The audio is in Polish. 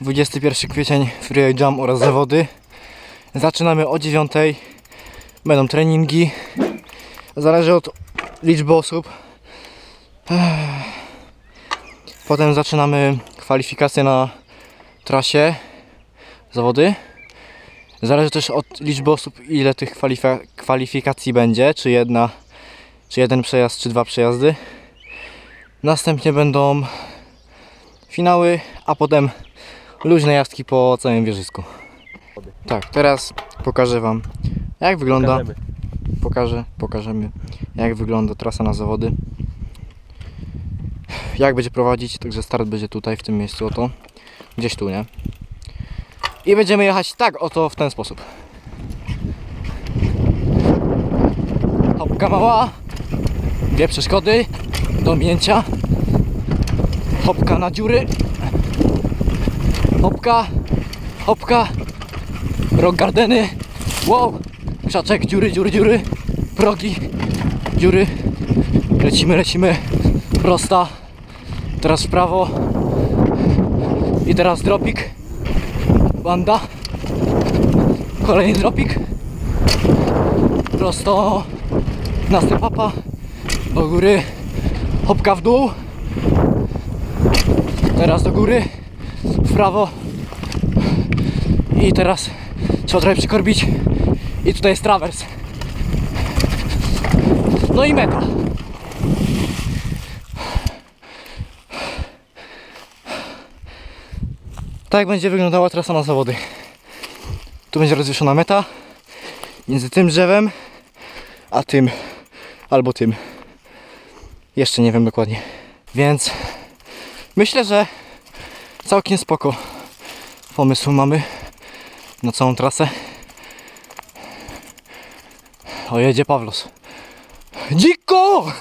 21 kwiecień Freeride Jam oraz zawody. Zaczynamy o 9. Będą treningi. Zależy od liczby osób. Potem zaczynamy kwalifikacje na trasie zawody. Zależy też od liczby osób, ile tych kwalifika- kwalifikacji będzie, czy jedna, czy jeden przejazd, czy dwa przejazdy. Następnie będą finały, a potem luźne jazdki po całym wieżysku. Tak, teraz pokażę Wam, jak wygląda. Pokażemy. Pokażę, pokażemy, jak wygląda trasa na zawody. Jak będzie prowadzić, także start będzie tutaj, w tym miejscu, oto. Gdzieś tu, nie? I będziemy jechać tak oto w ten sposób. Hopka mała. Dwie przeszkody do mięcia. Hopka na dziury. Hopka. Hopka. Rok gardeny. Wow. Krzaczek, dziury, dziury, dziury. Progi. Dziury. Lecimy, lecimy. Prosta. Teraz w prawo. I teraz dropik. Banda. Kolejny dropik. Prosto. Następ papa. Do góry. Hopka w dół. Teraz do góry. W prawo. I teraz trzeba trochę przykorbić. I tutaj jest trawers. No i meta. Tak będzie wyglądała trasa na zawody. Tu będzie rozwieszona meta między tym drzewem a tym albo tym. Jeszcze nie wiem dokładnie. Więc myślę, że całkiem spoko pomysł mamy na całą trasę. O, jedzie Pawlos. Dziko!